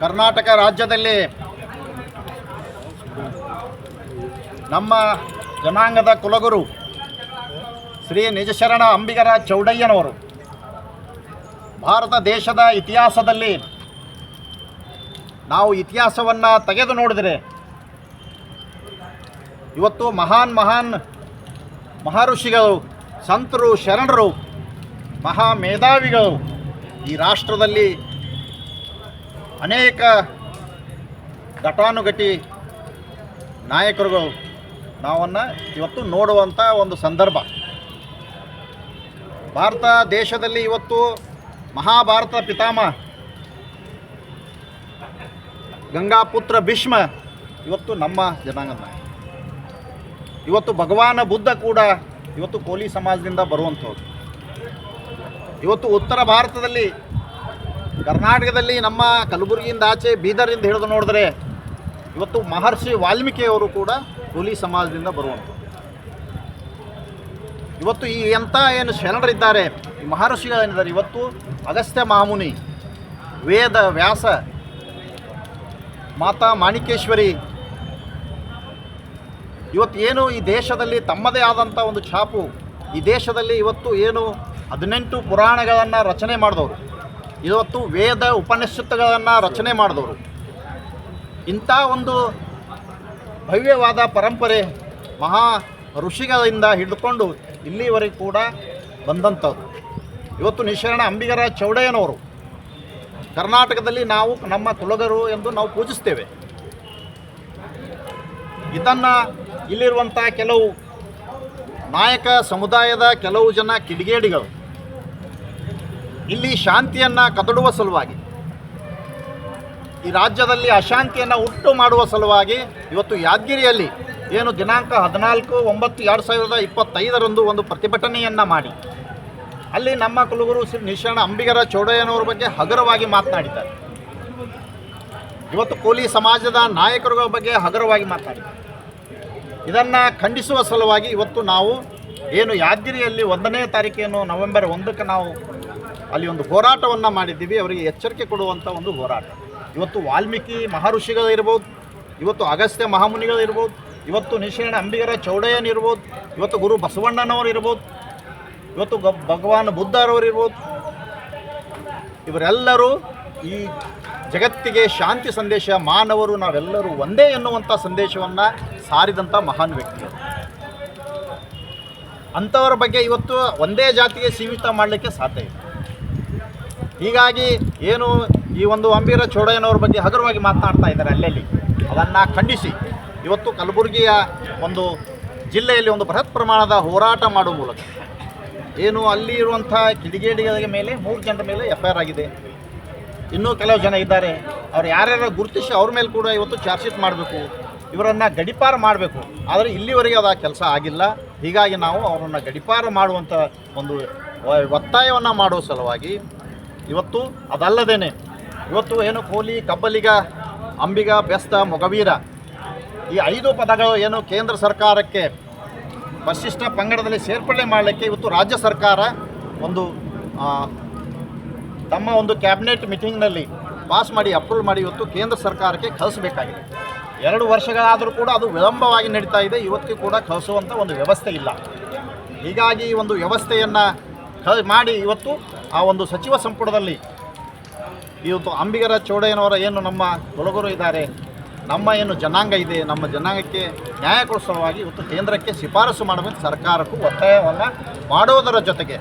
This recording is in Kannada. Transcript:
ಕರ್ನಾಟಕ ರಾಜ್ಯದಲ್ಲಿ ನಮ್ಮ ಜನಾಂಗದ ಕುಲಗುರು ಶ್ರೀ ನಿಜಶರಣ ಅಂಬಿಗರ ಚೌಡಯ್ಯನವರು ಭಾರತ ದೇಶದ ಇತಿಹಾಸದಲ್ಲಿ ನಾವು ಇತಿಹಾಸವನ್ನು ತೆಗೆದು ನೋಡಿದರೆ ಇವತ್ತು ಮಹಾನ್ ಮಹಾನ್ ಮಹರ್ಷಿಗಳು, ಸಂತರು, ಶರಣರು ಮಹಾ ಮೇಧಾವಿಗಳು ಈ ರಾಷ್ಟ್ರದಲ್ಲಿ ಅನೇಕ ಘಟಾನುಘಟಿ ನಾಯಕರುಗಳು ನಾವನ್ನು ಇವತ್ತು ನೋಡುವಂಥ ಒಂದು ಸಂದರ್ಭ ಭಾರತ ದೇಶದಲ್ಲಿ ಇವತ್ತು ಮಹಾಭಾರತ ಪಿತಾಮಹ ಗಂಗಾಪುತ್ರ ಭೀಷ್ಮ ಇವತ್ತು ನಮ್ಮ ಜನಾಂಗದ. ಇವತ್ತು ಭಗವಾನ ಬುದ್ಧ ಕೂಡ ಇವತ್ತು ಕೋಲಿ ಸಮಾಜದಿಂದ ಬರುವಂಥವ್ರು ಇವತ್ತು ಉತ್ತರ ಭಾರತದಲ್ಲಿ ಕರ್ನಾಟಕದಲ್ಲಿ ನಮ್ಮ ಕಲಬುರಗಿಯಿಂದ ಆಚೆ ಬೀದರಿಂದ ಹಿಡಿದು ನೋಡಿದ್ರೆ ಇವತ್ತು ಮಹರ್ಷಿ ವಾಲ್ಮೀಕಿಯವರು ಕೂಡ ಹುಲಿ ಸಮಾಜದಿಂದ ಬರುವಂಥದ್ದು. ಇವತ್ತು ಈ ಎಂಥ ಏನು ಶರಣರಿದ್ದಾರೆ ಈ ಮಹರ್ಷಿಗಳೇನಿದ್ದಾರೆ ಇವತ್ತು ಅಗಸ್ತ್ಯ ಮಹಾಮುನಿ ವೇದ ವ್ಯಾಸ, ಮಾತಾ ಮಾಣಿಕೇಶ್ವರಿ, ಇವತ್ತು ಏನು ಈ ದೇಶದಲ್ಲಿ ತಮ್ಮದೇ ಆದಂಥ ಒಂದು ಛಾಪು, ಈ ದೇಶದಲ್ಲಿ ಇವತ್ತು ಏನು ಹದಿನೆಂಟು ಪುರಾಣಗಳನ್ನು ರಚನೆ ಮಾಡಿದವರು. ಇವತ್ತು ವೇದ ಉಪನಿಷತ್ತುಗಳನ್ನು ರಚನೆ ಮಾಡಿದವರು. ಇಂಥ ಒಂದು ಭವ್ಯವಾದ ಪರಂಪರೆ ಮಹಾ ಋಷಿಗಳಿಂದ ಹಿಡಿದುಕೊಂಡು ಇಲ್ಲಿವರೆಗೆ ಕೂಡ ಬಂದಂಥದ್ದು. ಇವತ್ತು ನಿಶರಣ ಅಂಬಿಗರ ಚೌಡಯ್ಯನವರು. ಕರ್ನಾಟಕದಲ್ಲಿ ನಾವು ನಮ್ಮ ಕುಲಗರು ಎಂದು ನಾವು ಪೂಜಿಸ್ತೇವೆ. ಇದನ್ನು ಇಲ್ಲಿರುವಂಥ ಕೆಲವು ನಾಯಕ ಸಮುದಾಯದ ಕೆಲವು ಜನ ಕಿಡಿಗೇಡಿಗಳು ಇಲ್ಲಿ ಶಾಂತಿಯನ್ನು ಕದಡುವ ಸಲುವಾಗಿ, ಈ ರಾಜ್ಯದಲ್ಲಿ ಅಶಾಂತಿಯನ್ನು ಉಂಟು ಮಾಡುವ ಸಲುವಾಗಿ ಇವತ್ತು ಯಾದಗಿರಿಯಲ್ಲಿ ಏನು ದಿನಾಂಕ ಹದಿನಾಲ್ಕು ಒಂಬತ್ತು ಎರಡು ಸಾವಿರದ ಇಪ್ಪತ್ತೈದರಂದು ಒಂದು ಪ್ರತಿಭಟನೆಯನ್ನು ಮಾಡಿ, ಅಲ್ಲಿ ನಮ್ಮ ಕುಲಗುರು ಶ್ರೀ ನಿಶಾಣ ಅಂಬಿಗರ ಚೌಡಯ್ಯನವರ ಬಗ್ಗೆ ಹಗುರವಾಗಿ ಮಾತನಾಡಿದ್ದಾರೆ. ಇವತ್ತು ಕೋಲಿ ಸಮಾಜದ ನಾಯಕರುಗಳ ಬಗ್ಗೆ ಹಗುರವಾಗಿ ಮಾತನಾಡಿದ್ದಾರೆ. ಇದನ್ನು ಖಂಡಿಸುವ ಸಲುವಾಗಿ ಇವತ್ತು ನಾವು ಏನು ಯಾದಗಿರಿಯಲ್ಲಿ ಒಂದನೇ ತಾರೀಕೇನು ನವೆಂಬರ್ ಒಂದಕ್ಕೆ ನಾವು ಅಲ್ಲಿ ಒಂದು ಹೋರಾಟವನ್ನು ಮಾಡಿದ್ದೀವಿ, ಅವರಿಗೆ ಎಚ್ಚರಿಕೆ ಕೊಡುವಂಥ ಒಂದು ಹೋರಾಟ. ಇವತ್ತು ವಾಲ್ಮೀಕಿ ಮಹರ್ಷಿಗಳು ಇರ್ಬೋದು, ಇವತ್ತು ಅಗಸ್ತ್ಯ ಮಹಾಮುನಿಗಳಿರ್ಬೋದು ಇವತ್ತು ನಿಶೇಣ ಅಂಬಿಗರ ಚೌಡಯ್ಯನಿರ್ಬೋದು ಇವತ್ತು ಗುರು ಬಸವಣ್ಣನವರು ಇರ್ಬೋದು, ಇವತ್ತು ಗ ಭಗವಾನ್ ಬುದ್ಧರವರು ಇರ್ಬೋದು. ಇವರೆಲ್ಲರೂ ಈ ಜಗತ್ತಿಗೆ ಶಾಂತಿ ಸಂದೇಶ, ಮಾನವರು, ನಾವೆಲ್ಲರೂ ಒಂದೇ ಎನ್ನುವಂಥ ಸಂದೇಶವನ್ನು ಸಾರಿದಂಥ ಮಹಾನ್ ವ್ಯಕ್ತಿಗಳು ಅಂಥವರ ಬಗ್ಗೆ ಇವತ್ತು ಒಂದೇ ಜಾತಿಗೆ ಸೀಮಿತ ಮಾಡಲಿಕ್ಕೆ ಸಾಧ್ಯ ಇಲ್ಲ. ಹೀಗಾಗಿ ಏನು ಈ ಒಂದು ಅಂಬೀರ ಚೌಡಯ್ಯನವ್ರ ಬಗ್ಗೆ ಹಗುರವಾಗಿ ಮಾತನಾಡ್ತಾ ಇದ್ದಾರೆ ಅಲ್ಲಲ್ಲಿ. ಅದನ್ನು ಖಂಡಿಸಿ. ಇವತ್ತು ಕಲಬುರಗಿಯ ಒಂದು ಜಿಲ್ಲೆಯಲ್ಲಿ ಒಂದು ಬೃಹತ್ ಪ್ರಮಾಣದ ಹೋರಾಟ ಮಾಡುವ ಮೂಲಕ ಏನು ಅಲ್ಲಿ ಇರುವಂಥ ಕಿಡಿಗೇಡಿಗಳ ಮೇಲೆ, ಮೂರು ಜನರ ಮೇಲೆ ಎಫ್ ಆಗಿದೆ. ಇನ್ನೂ ಕೆಲವು ಜನ ಇದ್ದಾರೆ. ಅವ್ರು ಯಾರ್ಯಾರು ಗುರುತಿಸಿ ಅವ್ರ ಮೇಲೆ ಕೂಡ ಇವತ್ತು ಚಾರ್ಜ್ ಶೀಟ್ ಮಾಡಬೇಕು. ಇವರನ್ನು ಗಡಿಪಾರು ಮಾಡಬೇಕು. ಆದರೆ ಇಲ್ಲಿವರೆಗೆ ಅದು ಆ ಕೆಲಸ ಆಗಿಲ್ಲ. ಹೀಗಾಗಿ ನಾವು ಅವರನ್ನು ಗಡಿಪಾರು ಮಾಡುವಂಥ ಒಂದು ಒತ್ತಾಯವನ್ನು ಮಾಡುವ ಸಲುವಾಗಿ ಇವತ್ತು ಅದಲ್ಲದೇನೆ, ಇವತ್ತು ಏನು ಕೋಲಿ, ಕಬ್ಬಲಿಗ, ಅಂಬಿಗ, ಬೆಸ್ತ, ಮೊಗವೀರ, ಈ ಐದು ಪದಗಳು ಏನು ಕೇಂದ್ರ ಸರ್ಕಾರಕ್ಕೆ ಪರಿಶಿಷ್ಟ ಪಂಗಡದಲ್ಲಿ ಸೇರ್ಪಡೆ ಮಾಡಲಿಕ್ಕೆ ಇವತ್ತು ರಾಜ್ಯ ಸರ್ಕಾರ ಒಂದು ತಮ್ಮ ಒಂದು ಕ್ಯಾಬಿನೆಟ್ ಮೀಟಿಂಗ್ನಲ್ಲಿ ಪಾಸ್ ಮಾಡಿ, ಅಪ್ರೂವ್ ಮಾಡಿ ಇವತ್ತು ಕೇಂದ್ರ ಸರ್ಕಾರಕ್ಕೆ ಕಳಿಸಬೇಕಾಗಿದೆ. ಎರಡು ವರ್ಷಗಳಾದರೂ ಕೂಡ ಅದು ವಿಳಂಬವಾಗಿ ನಡೀತಾ ಇದೆ, ಇವತ್ತಿಗೂ ಕೂಡ ಕಳಿಸುವಂಥ ಒಂದು ವ್ಯವಸ್ಥೆ ಇಲ್ಲ. ಹೀಗಾಗಿ ಒಂದು ವ್ಯವಸ್ಥೆಯನ್ನು ಮಾಡಿ ಇವತ್ತು ಆ ಒಂದು ಸಚಿವ ಸಂಪುಟದಲ್ಲಿ ಇವತ್ತು ಅಂಬಿಗರ ಚೌಡಯ್ಯನವರ ಏನು ನಮ್ಮ ಕುಲಗುರು ಇದ್ದಾರೆ, ನಮ್ಮ ಏನು ಜನಾಂಗ ಇದೆ, ನಮ್ಮ ಜನಾಂಗಕ್ಕೆ ನ್ಯಾಯ ಕೊಡಿಸುವವಾಗಿ ಇವತ್ತು ಕೇಂದ್ರಕ್ಕೆ ಶಿಫಾರಸು ಮಾಡಬೇಕು ಸರ್ಕಾರಕ್ಕೂ ಒತ್ತಾಯವನ್ನು ಮಾಡುವುದರ ಜೊತೆಗೆ.